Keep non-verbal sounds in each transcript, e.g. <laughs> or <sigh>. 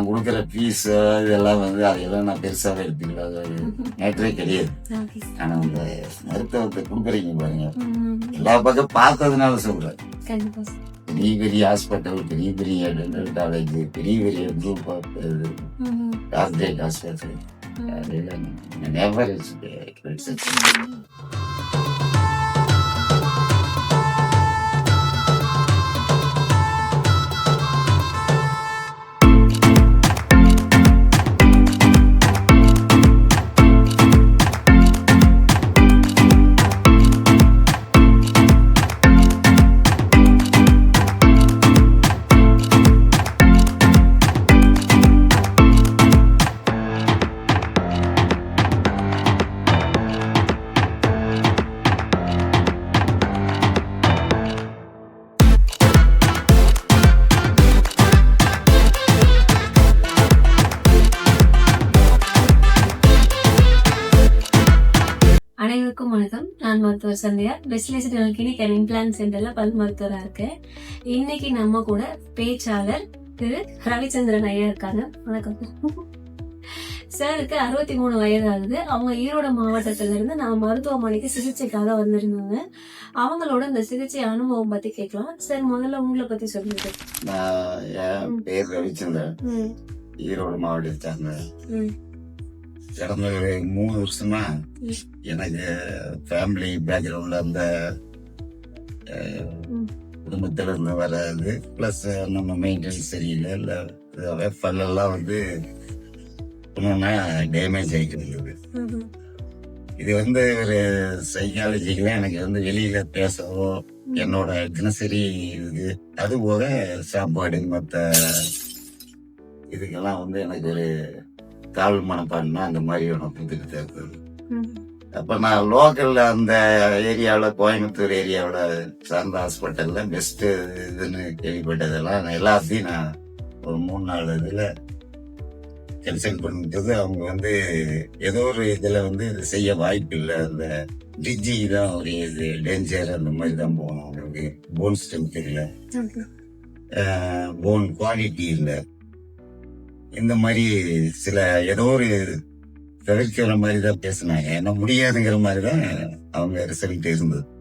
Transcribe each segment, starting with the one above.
நான் கொடுக்குற ஃபீஸ் இதெல்லாம் வந்து அதையெல்லாம் நான் பெருசாக எடுத்துக்கல அது நேற்றே கிடையாது. ஆனால் இந்த மருத்துவத்தை கொடுக்குறீங்க பாருங்க. எல்லா பக்கம் பார்த்ததுனால சொல்கிறேன் பெரிய பெரிய ஹாஸ்பிட்டல் பெரிய பெரிய டென்டல் காலேஜ் பெரிய பெரிய குரூப் ஆஃப் ம், கார்பரேட் ஹாஸ்பிட்டல். அதெல்லாம் நெவர் அனைவருக்கும் வணக்கம். நான் மருத்துவர் சந்தியா. பெஸ்ட்லேசன் கிளினிக் அண்ட் இம்ப்ளான்ட் சென்டர்ல பல் மருத்துவரா இருக்கேன். இன்னைக்கு நம்ம கூட பேச்சாளர் திரு ரவிச்சந்திரன் ஐயா இருக்காங்க. வணக்கம். சாருக்கு அறுபத்தி மூணு வயது ஆகுது அவங்க ஈரோடு மாவட்டத்துல இருந்து நான் மருத்துவமனைக்கு சிகிச்சைக்காக வந்திருந்தாங்க. அவங்களோட இந்த சிகிச்சை அனுபவம் பத்தி கேட்கலாம். சார் முதல்ல உங்களை பத்தி சொல்லுங்க. நான் என் பேர் ரவிச்சந்திரன். ஈரோடு மாவட்டத்தை கடந்த ஒரு மூணு வருஷமா. எனக்கு ஃபேமிலி பேக்ரவுண்ட்ல அந்த. குடும்பத்துல இருந்து வராது பிளஸ் நம்ம மெயின்டெனன்ஸ் சரியில்லை இல்லை பல்லெல்லாம் வந்து ஒன்றுனா டேமேஜ் ம், இது வந்து ஒரு சைக்காலஜிக்கல எனக்கு வந்து வெளியில பேசவோ என்னோட தினசரி இது அது போக சாப்பாடு மற்ற இதுக்கெல்லாம் வந்து எனக்கு ஒரு கால் மனப்பான்மை அந்த மாதிரி இருக்குது ம், அப்ப நான் லோக்கல்ல அந்த ஏரியாவில் கோயம்புத்தூர் ஏரியாவில் சார்ந்த ஹாஸ்பிட்டல்ல பெஸ்ட் இதுன்னு கேள்விப்பட்டதெல்லாம் நான் எல்லாத்தையும் நான் ஒரு மூணு நாலு இதுல கன்சல்ட் பண்ணும்போது அவங்க வந்து ஏதோ ஒரு இதுல வந்து இது செய்ய வாய்ப்பு இல்லை. அந்த டிஜி தான் ஒரு இது டேஞ்சர் அந்த மாதிரி தான் போகணும். அவங்களுக்கு போன் ஸ்ட்ரென்த் இல்லை. போன் குவாலிட்டி இல்லை. இந்த மாதிரி சில ஏதோ ஒரு தவிர்க்கிற மாதிரி தான் பேசினாங்க. ஏன்னா முடியாதுங்கிற மாதிரி தான் அவங்க ரிசல்ட் இருந்தது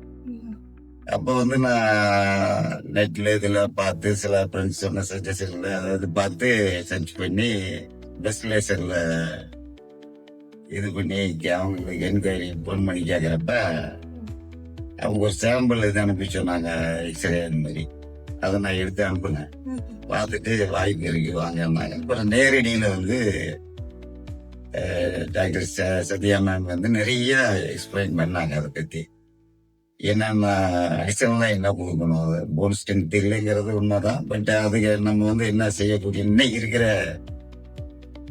அப்போ வந்து நான் நெட்டில் இதில் பார்த்து சில ஃப்ரெண்ட்ஸ் சொன்ன சஜஷன்ல அதாவது பார்த்து சர்ச் பண்ணி பெஸ்ட் இது பண்ணி கே- அவங்களுக்கு என்கொயரி ஃபோன் பண்ணி கேட்குறப்ப அவங்க ஒரு சாம்பிள் இது அனுப்பி சொன்னாங்க எக்ஸ்ரே அந்த மாதிரி. அதை நான் எடுத்து அனுப்புனேன். பார்த்துட்டு வாய்ப்பு இருக்கு வாங்கினாங்க அப்புறம் நேரடியில் வந்து டாக்டர் ச- சத்யா மேம் வந்து நிறைய எக்ஸ்பிளைன் பண்ணாங்க அதை பற்றி என்னென்ன அடிஷனலாக என்ன கொடுக்கணும்? போன் ஸ்ட்ரென்த் இல்லைங்கிறது உண்மைதான். பட் அதுக்கு நம்ம வந்து என்ன செய்யக்கூடிய இன்னைக்கு இருக்கிற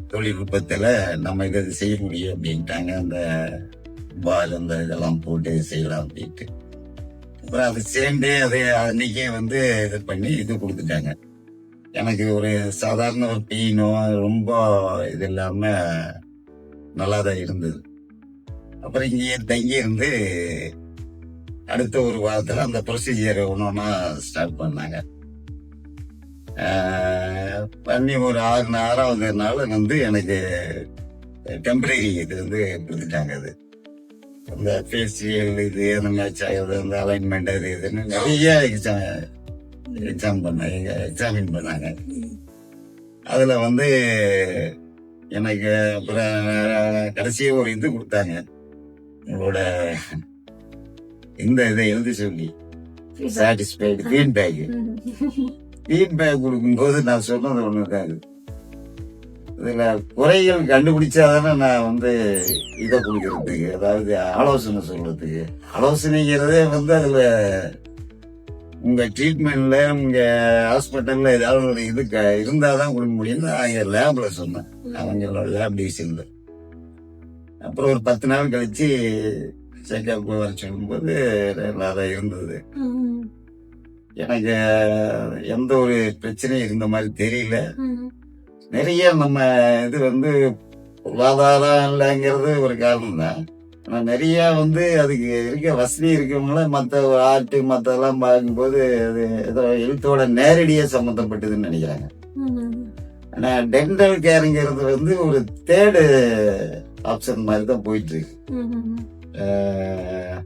தொழில்நுட்பத்தில் நம்ம இதை செய்ய முடியும் அப்படின்ட்டாங்க. அந்த பால் அந்த இதெல்லாம் போட்டு செய்யலாம் அப்படின்ட்டு. அது சேர்ந்தே அதை அன்னைக்கே வந்து இது பண்ணி இது கொடுத்துட்டாங்க. எனக்கு ஒரு சாதாரண ஒரு பெயினோ ரொம்ப இது இல்லாம நல்லா தான் இருந்தது. அப்புறம் இங்கேயே தங்கி இருந்து அடுத்த ஒரு வாரத்தில் அந்த ப்ரொசீஜர் ஒன்று ஒன்றா ஸ்டார்ட் பண்ணாங்க. பண்ணி ஒரு ஆறு ஆறாவது நாள் வந்து எனக்கு டெம்பரரி இது வந்து கொடுத்துட்டாங்க அது. அந்த ஃபேஷியல் இது அந்த மேட்ச் ஆகுது அந்த அலைன்மெண்ட் அது இதுன்னு நிறைய எக்ஸாம் எக்ஸாம் பண்ணாங்க எக்ஸாமின் பண்ணாங்க. அதுல வந்து எனக்கு அப்புறம் கடைசியா ஒரு இது கொடுத்தாங்க. உங்களோட இந்த இதை எழுதி சொல்லி. சாட்டிஸ்ஃபைடு ஃபீட்பேக் ம், ஃபீட்பேக் கொடுக்கும்போது நான் சொன்னது ஒன்று தான் இதுல குறைகள் கண்டுபிடிச்சாதானே நான் வந்து இதை கொடுக்கறதுக்கு அதாவது ஆலோசனை சொல்றதுக்கு. ஆலோசனைங்கிறதே வந்து அதுல உங்க ட்ரீட்மெண்ட்ல உங்க ஹாஸ்பிட்டல்ல ஏதாவது ஒரு இது க- இருந்தாதான் கொடுக்க முடியும்னு அவங்க லேப்ல சொன்னேன். அவங்களோட லேப் டிவிஷன்ல அப்புறம் ஒரு பத்து நாள் கழிச்சு செக்அப் வர சொல்லும்போது நல்லா தான் இருந்தது எனக்கு எந்த ஒரு பிரச்சனையும் இருந்த மாதிரி தெரியல. நிறைய நம்ம இது வந்து பொருளாதாரம் இல்லைங்கிறது ஒரு காரணம் தான் ஆனா நிறைய வந்து அதுக்கு இருக்க வசதி இருக்கவங்கள மற்ற ஆர்ட் மற்றதெல்லாம் பார்க்கும்போது அது ஏதோ எழுத்தோட நேரடியாக சம்மந்தப்பட்டதுன்னு நினைக்கிறாங்க. ம், ஆனா டென்டல் கேருங்கிறது வந்து ஒரு தேர்டு ஆப்ஷன் மாதிரி தான் போயிட்டு இருக்கு ம், ம், ம். அஹ்,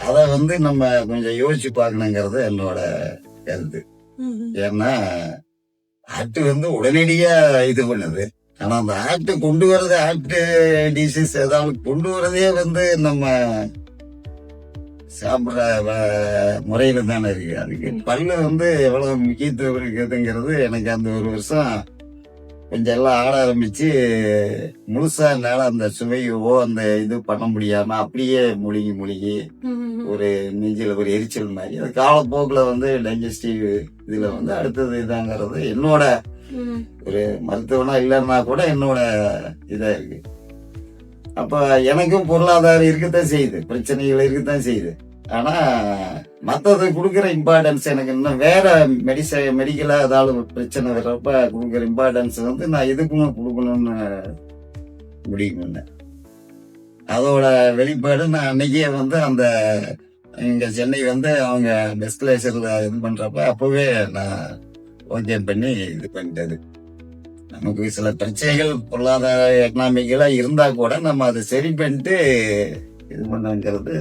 அத வந்து நம்ம கொஞ்சம் யோசிச்சு பார்க்கணுங்கிறது என்னோட கருத்து. ஏன்னா ஆட்டு வந்து உடனடியா இது பண்ணுது. ஆனா அந்த ஆட்டு கொண்டு வர்றது ஆட்டு டிசீஸ் ஏதாவது கொண்டு வரதே வந்து நம்ம சாப்பிட்ற முறையில தானே இருக்கு. அதுக்கு பல்லு வந்து எவ்வளவு முக்கியத்துவம் இருக்குதுங்கிறது எனக்கு அந்த ஒரு வருஷம் கொஞ்சம் எல்லாம் ஆட ஆரம்பிச்சு முழுசா என்னால அந்த சுவையவோ அந்த இது பண்ண முடியாம அப்படியே முழுகி முழுகி. ஒரு நெஞ்சில ஒரு எரிச்சல் மாதிரி. அது காலப்போக்குல வந்து டைஜஸ்டிவ் இதுல வந்து அடுத்தது இதாங்கிறது என்னோட ஒரு மருத்துவனா இல்லைன்னா கூட என்னோட இதா இருக்கு. அப்ப எனக்கும் பொருளாதாரம் இருக்கத்தான் செய்யுது. பிரச்சனைகள் இருக்கத்தான் செய்யுது. ஆனா மத்தது கொடுக்குற இம்பார்ட்டன்ஸ் எனக்கு இன்னும் வேற மெடிச மெடிக்கலா ஏதாவது பிரச்சனை வர்றப்ப கொடுக்குற இம்பார்ட்டன்ஸ் வந்து நான் எதுக்கும் கொடுக்கணும்னு முடிவு பண்ணேன் அதோட வெளிப்பாடு நான் அன்னைக்கே வந்து அந்த இங்க சென்னை வந்து அவங்க பெஸ்ட் இது பண்றப்ப அப்பவே நான் ஓகே பண்ணி இது பண்ணிட்டது. நமக்கு சில பிரச்சனைகள் பொருளாதார எக்கனாமிக்கலா இருந்தா கூட நம்ம அதை சரி பண்ணிட்டு இது பண்ணுங்கிறது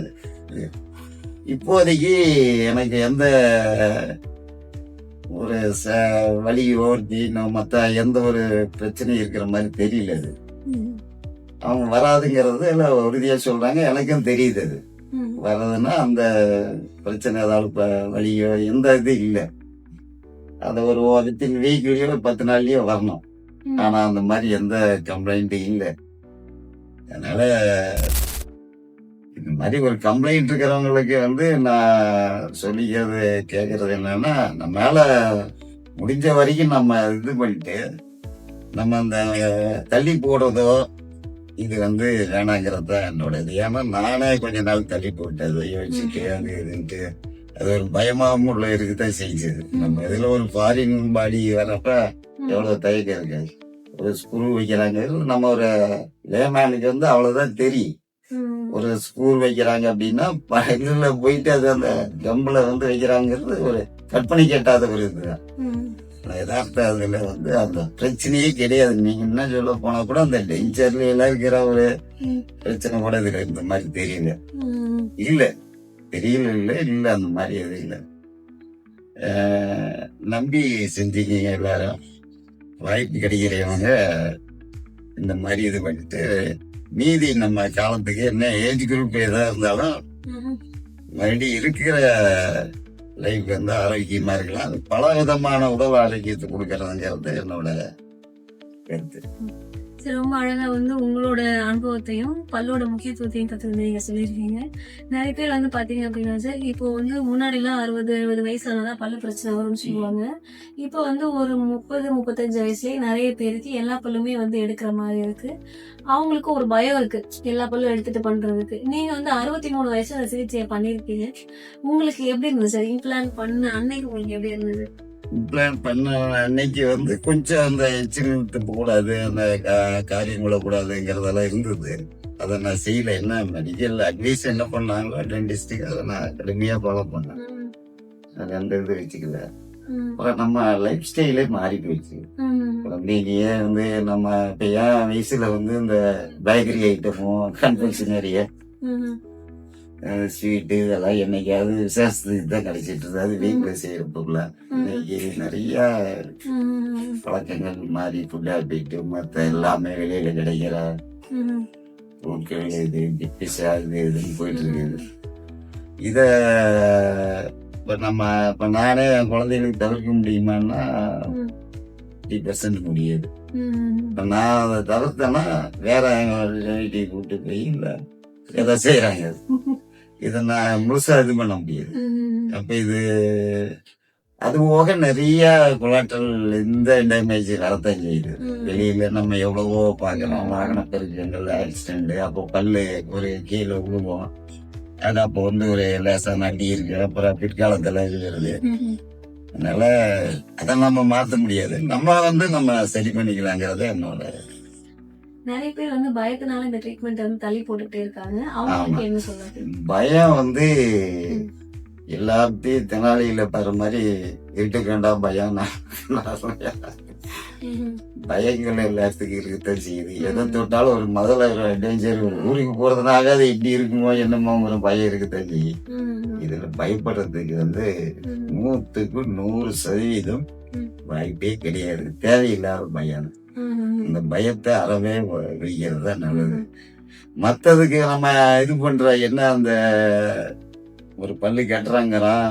இப்போதைக்கு எனக்கு எந்த ஒரு ச வலியோ தீனோ மற்ற எந்த ஒரு பிரச்சனையும் இருக்கிற மாதிரி தெரியல அது. அவங்க வராதுங்கிறது எல்லாம் உறுதியா சொல்றாங்க. எனக்கும் தெரியுது அது. வர்றதுன்னா அந்த பிரச்சனை ஏதாவது வலியோ எந்த இது இல்லை. அது ஒரு வித்தின் வீக்லயோ பத்து நாள்லயோ வரணும். ம். ஆனா அந்த மாதிரி எந்த கம்ப்ளைண்ட்டும் இல்லை. அதனால இந்த மாதிரி ஒரு கம்ப்ளைண்ட் இருக்கிறவங்களுக்கு வந்து நான் சொல்லிக்கிறது கேட்கறது என்னன்னா நம்ம மேல முடிஞ்ச வரைக்கும் நம்ம இது பண்ணிட்டு நம்ம அந்த தள்ளி போடுறதோ இது வந்து வேணாங்கிறது தான் என்னோட இது ஏன்னா நானே கொஞ்ச நாள் தள்ளி போட்டேன் அதை யோசிச்சுட்டு அது இதுன்ட்டு. அது ஒரு பயமாவும் உள்ள இருக்குதான் செஞ்சது. நம்ம இதுல ஒரு ஃபாரின் பாடி வர்றப்ப எவ்வளவு தயக்கம் இருக்கு ஒரு ஸ்க்ரூ வைக்கிறாங்க நம்ம ஒரு லேமேனுக்கு வந்து அவ்வளவுதான் தெரியும். ஒரு ஸ்க்ரூ வைக்கிறாங்க அப்படின்னா இதுல போயிட்டு அது அந்த கம்புல வந்து வைக்கிறாங்கிறது ஒரு கற்பனை கேட்டாத ஒரு இதுதான். ம். ஆனா யதார்த்த அதுல வந்து அந்த பிரச்சனையே கிடையாது நீங்க என்ன சொல்ல போனா கூட அந்த டென்ச்சர்ல எல்லாம் இருக்கிற ஒரு. பிரச்சனை கூட இதுல இந்த மாதிரி தெரியல இல்ல தெரியல இல்ல இல்ல அந்த மாதிரி எதுவும் இல்ல நம்பி செஞ்சீங்க எல்லாரும் வாய்ப்பு கிடைக்கிறவங்க இந்த மாதிரி இது பண்ணிட்டு மீதி நம்ம காலத்துக்கு என்ன ஏஜ் குரூப் எதா இருந்தாலும். மறுபடியும் இருக்கிற லைஃப் வந்து ஆரோக்கியமாக இருக்கலாம். அது பல விதமான உடல் ஆரோக்கியத்தை கொடுக்கறதுங்கிறது என்னோட கருத்து. சரி ரொம்ப அழகாக வந்து உங்களோட அனுபவத்தையும் பல்லோட முக்கியத்துவத்தையும் கத்து நீங்கள் சொல்லியிருக்கீங்க. நிறைய பேர் வந்து பார்த்தீங்க அப்படின்னா சார் இப்போ வந்து முன்னாடிலாம் அறுபது எழுபது வயசு பல்லு பிரச்சனை வரும்னு சொல்லுவாங்க. இப்போ வந்து ஒரு முப்பது முப்பத்தஞ்சு வயசுலேயே நிறைய பேருக்கு எல்லா பல்லுமே வந்து எடுக்கிற மாதிரி இருக்கு. அவங்களுக்கு ஒரு பயம் இருக்கு எல்லா பல்லும் எடுத்துட்டு பண்ணுறதுக்கு நீங்கள் வந்து அறுபத்தி மூணு வயசு அந்த சிகிச்சையை பண்ணியிருக்கீங்க உங்களுக்கு எப்படி இருந்தது சார்? இம்ப்ளான் பண்ண அன்னைக்கு உங்களுக்கு எப்படி இருந்தது? பிளான் பண்ண அன்னைக்கு வந்து கொஞ்சம் அந்த எச்சில் கூடாது அந்த காரியம் கூடாதுங்கிறதெல்லாம் இருந்தது. அதை நான் செய்யல. என்ன மெடிக்கல் அட்வைஸ் என்ன பண்ணாங்களோ டென்டிஸ்டுக்கு அதை நான் கடுமையா ஃபாலோ பண்ணேன். அது அந்த இது வச்சுக்கல. நம்ம லைஃப் ஸ்டைலே மாறி போயிடுச்சு. ம், குழந்தைங்க வந்து நம்ம இப்ப என் வயசுல வந்து இந்த பேக்கரி ஐட்டமும் கன்ஃபெக்ஷனரிய ஸ்வீட்டு இதெல்லாம் என்னைக்காவது விசேஷத்துக்கு தான் கிடைச்சிட்டு இருந்தது. அது வீட்டுல செய்யற பொருளா. இன்னைக்கு நிறைய பழக்கங்கள் மாறி ஃபுட் ஹேபிட் மற்ற எல்லாமே வெளியில கிடைக்கிற பொருட்கள் இது பிஸா இது இதுன்னு போயிட்டு இருக்குது. இத இப்ப நம்ம இப்ப நானே என் குழந்தைகளுக்கு தவிர்க்க முடியுமான்னா ஃபிஃப்டி பெர்சன்ட் முடியாது. இப்ப நான் அதை தவிர்த்தேன்னா வேற ரிலேட்டிவ் கூட்டு போய் இல்ல ஏதோ செய்யறாங்க <laughs> இதை நான் முழுசா இது பண்ண முடியாது. அப்ப இது அது போக நிறைய கொலாட்டல் இந்த டேமேஜ் வரத்தான் செய்யுது. வெளியில நம்ம எவ்வளவோ பாக்குறோம் வாகன பெருக்கங்கள் ஆக்சிடென்ட் அப்போ பல்லு ஒரு கீழே விழுவோம். அது அப்போ வந்து ஒரு லேசான அடி இருக்கு. அப்புறம் பிற்காலத்துல ம். அதனால அதை நம்ம மாத்த முடியாது. நம்ம வந்து நம்ம சரி பண்ணிக்கலாங்கிறது என்னோட நிறைய பேர் வந்து பயத்தினால இந்த ட்ரீட்மெண்ட் வந்து தள்ளி போட்டுட்டே இருக்காங்க அவங்களுக்கு. என்ன சொல்றது பயம் வந்து எல்லாத்தையும் தெனாலியில பாரு மாதிரி இருட்டுக்கு வேண்டாம் பயம் நான். பயங்கள் எல்லாத்துக்கும் இருக்கத்தான் செய்யுது எதை தொட்டாலும் ஒரு முதல்ல டேஞ்சர் ஒரு ஊருக்கு போறதுனால அது இப்படி இருக்குமோ என்னமோங்கிற பயம் இருக்கத்தான் செய்யும். இதுல பயப்படுறதுக்கு வந்து. நூத்துக்கு நூறு சதவீதம். வாய்ப்பே கிடையாது தேவையில்லாத பயம். இந்த பயத்தை அறவே வைக்கிறது தான் நல்லது மத்ததுக்கு நம்ம இது பண்ற என்ன அந்த ஒரு பள்ளி கட்டுறாங்கிறான்.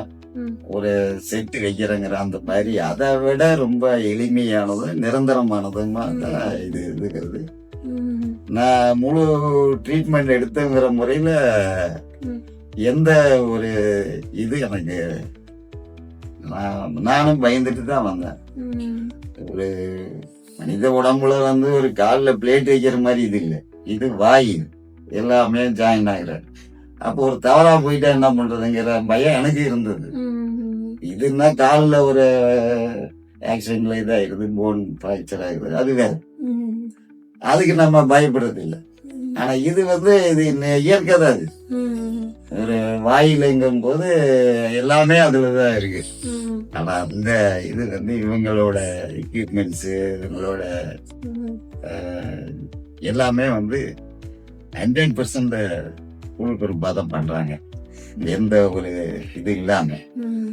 ஒரு செட்டு வைக்கிறேங்கிற அந்த மாதிரி அதை விட ரொம்ப எளிமையானதும் நிரந்தரமானதுமா தான் இது இருக்கிறது. நான் முழு ட்ரீட்மெண்ட் எடுத்துங்கிற முறையில. எந்த ஒரு இது எனக்கு நான் நானும் பயந்துட்டு தான் வந்தேன். ஒரு மனித உடம்புல வந்து ஒரு காலில் பிளேட் வைக்கிற மாதிரி இது இல்லை. இது வாய். எல்லாமே ஜாயின் ஆகிற அப்போ ஒரு தவறா போயிட்டா என்ன பண்றதுங்கிற பயம் எனக்கு இருந்தது. இதுன்னா காலில் ஒரு ஆக்சிடென்ட்ல இதாயிருது போன் ஃப்ராக்சர் ஆகுது அது வேற. அதுக்கு நம்ம பயப்படுறது இல்லை. ஆனா இது வந்து இது இயற்கை தான் அது. ஒரு வாயிலைங்கும் போது எல்லாமே அதுலதான் இருக்கு. ம். ஆனா அந்த இது வந்து இவங்களோட எக்யூப்மெண்ட்ஸ் இவங்களோட எல்லாமே வந்து ஹண்ட்ரட் பர்சன்ட் உள்பெரும்பா தான் பண்றாங்க. எந்த ஒரு இது இல்லாம.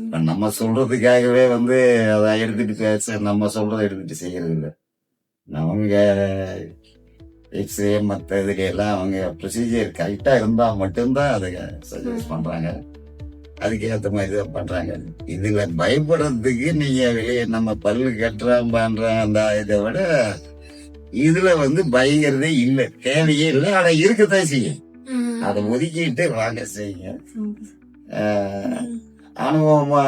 நம்ம சொல்றதுக்காகவே வந்து அதை எடுத்துட்டு பேச நம்ம சொல்றதை எடுத்துட்டு செய்யறது இல்லை. அவங்க எக்ஸ்ரே மற்ற இதுக்கு எல்லாம் அவங்க ப்ரொசீஜர் கரெக்டா இருந்தா மட்டும்தான் அதை சஜஸ்ட் பண்றாங்க. அதுக்கு ஏத்த மாதிரி தான் பண்றாங்க. இதுல பயப்படுறதுக்கு நீங்க வெளியே நம்ம பல்லு கட்டுறோம் பண்ற அந்த இதை விட இதுல வந்து பயங்கிறதே இல்லை. தேவையே இல்லை. ஆனா இருக்கத்தான் செய்யும். அதை ஒதுக்கிட்டு வாங்க செய்யுங்க. அனுபவமா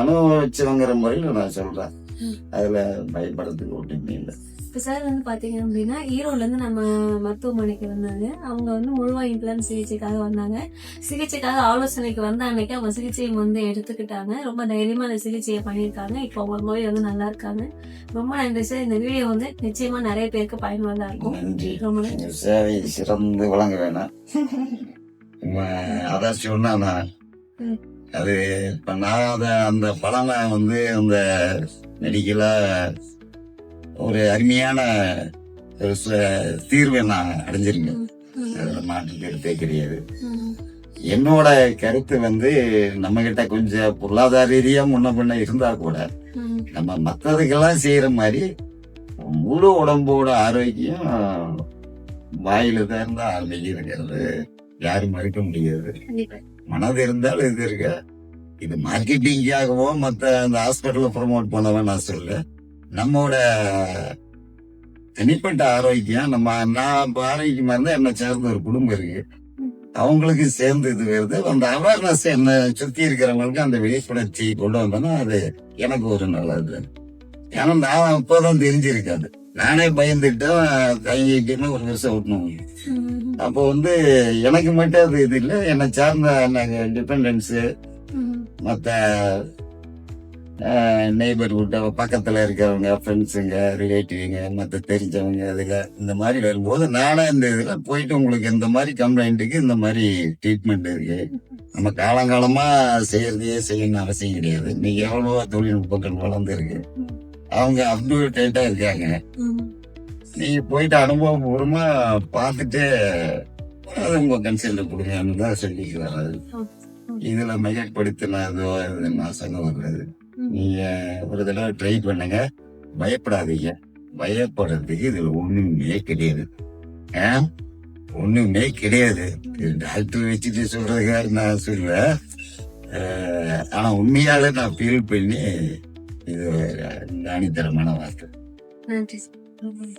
அனுபவிச்சவங்கிற முறையில் நான் சொல்றேன். ம். அதுல பயப்படுறதுக்கு ஒன்றுமே இல்லை. இப்ப சார் வந்து பாத்தீங்க அப்படின்னா ஈரோட்ல இருந்து நம்ம மருத்துவமனைக்கு வந்தாங்க. அவங்க வந்து முழுவா இம்ப்ளான் சிகிச்சைக்காக வந்தாங்க. சிகிச்சைக்காக ஆலோசனைக்கு வந்த அன்னைக்கு அவங்க சிகிச்சையை வந்து எடுத்துக்கிட்டாங்க. ரொம்ப தைரியமா அந்த சிகிச்சையை பண்ணியிருக்காங்க. இப்போ அவங்க நோய் வந்து நல்லா இருக்காங்க. ரொம்ப நன்றி சார் இந்த வீடியோ வந்து நிச்சயமா நிறைய பேருக்கு பயனுள்ளதா இருக்கும். நன்றி. ரொம்ப நன்றி. சேவை சிறந்து வழங்க வேணாம். <laughs> அதான் சொன்னா. அது இப்ப நான் அத அந்த பலனை வந்து அந்த மெடிக்கலா ஒரு அருமையான ஒரு தீர்வை நான் அடைஞ்சிருக்கேன். அதுல மாற்று கருத்தே கிடையாது. என்னோட கருத்து வந்து நம்ம கிட்ட கொஞ்சம் பொருளாதார ரீதியா முன்ன பின்ன இருந்தா கூட. நம்ம மத்ததுக்கெல்லாம் செய்யற மாதிரி முழு உடம்போட ஆரோக்கியம் வாயில தான் இருந்தா ஆரம்பிக்கிறது யாரும் மறுக்க முடியாது மனது இருந்தாலும் இது இருக்கு இது மார்க்கெட்டிங்காகவோ மத்த அந்த ஹாஸ்பிட்டல்ல ப்ரொமோட் பண்ணவோ நான் சொல்ல நம்மோட தனிப்பட்ட ஆரோக்கியம். நம்ம நான் ஆரோக்கியமா இருந்தா என்ன சேர்ந்த ஒரு குடும்பம் இருக்கு. அவங்களுக்கு சேர்ந்து இது வருது. அந்த அவேர்னஸ் என்ன சுத்தி இருக்கிறவங்களுக்கு அந்த விழிப்புணர்ச்சி கொண்டு வந்தோம்னா அது எனக்கு ஒரு நல்லது. ஏன்னா நான் அப்பதான் தெரிஞ்சிருக்காது நானே பயந்துட்டேன். கையிட்டுன்னு ஒரு வருஷம் ஓட்டணும். அப்போ வந்து எனக்கு மட்டும் அது இது இல்லை. என்னை சார்ந்த டிபெண்டன்ஸு ம். மற்ற நெய்பர்ஹுட் பக்கத்தில் இருக்கிறவங்க ஃப்ரெண்ட்ஸுங்க ரிலேட்டிவ்ங்க மற்ற தெரிஞ்சவங்க அதில் இந்த மாதிரி வரும்போது நானே இந்த இதில் போயிட்டு உங்களுக்கு இந்த மாதிரி கம்ப்ளைண்ட்டுக்கு இந்த மாதிரி ட்ரீட்மெண்ட் இருக்கு. நம்ம காலங்காலமாக செய்யறதையே செய்யணும்னு அவசியம் கிடையாது. இன்னைக்கு எவ்வளவோ தொழில்நுட்பங்கள் வளர்ந்துருக்கு. அவங்க அப்டேட்டா இருக்காங்க. நீங்கள் போயிட்டு அனுபவபூர்வமாக பார்த்துட்டு அது உங்கள் கன்சல்ட் கொடுங்கன்னு தான் சொல்லிக்கிறேன் அது இதுல மிகப்படுத்தினதோ இது நான் சொல்ல வர்றது நீங்க ஒரு தடவை ட்ரை பண்ணுங்க. பயப்படாதீங்க. பயப்படுறதுக்கு இதுல ஒண்ணுமே கிடையாது. ஆ? ஒண்ணுமே கிடையாது. இது டாக்டர் வச்சுட்டு சொல்றதுக்காக நான் சொல்லுவேன் ஆனா உண்மையால நான் ஃபீல் பண்ணி இது ஆணித்தரமான வார்த்தை. சார்.